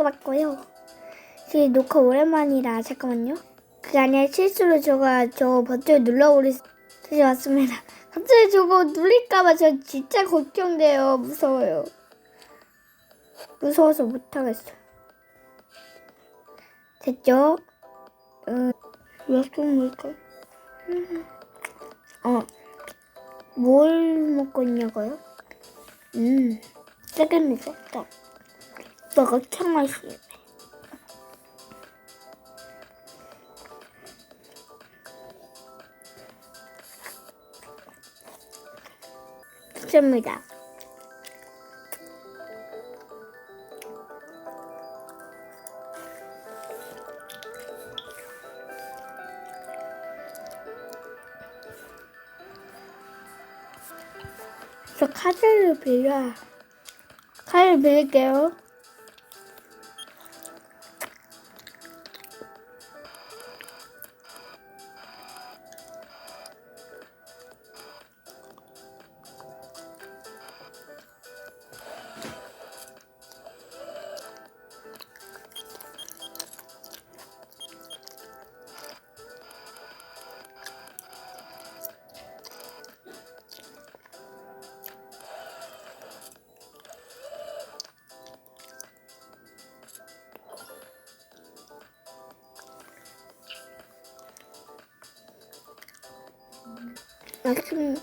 뽑았고요. 지금 녹화 오랜만이라 잠깐만요. 그게 아니라 실수로 제가 저 버튼 눌러버리 다시 왔습니다. 갑자기 저거 눌릴까봐 저 진짜 걱정돼요. 무서워요. 무서워서 못하겠어요. 됐죠? 음, 뭘까? 음, 어, 뭘 먹고 있냐고요? 음, 세금이죠. 딱. 너가 참 맛있네. 좋습니다. 저 카드를 빌려. 카드를 빌릴게요. 맞습니다.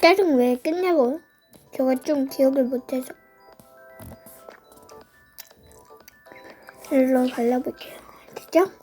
짜증 왜 끝내고? 제가 좀 기억을 못해서. 일로 발라볼게요. 됐죠?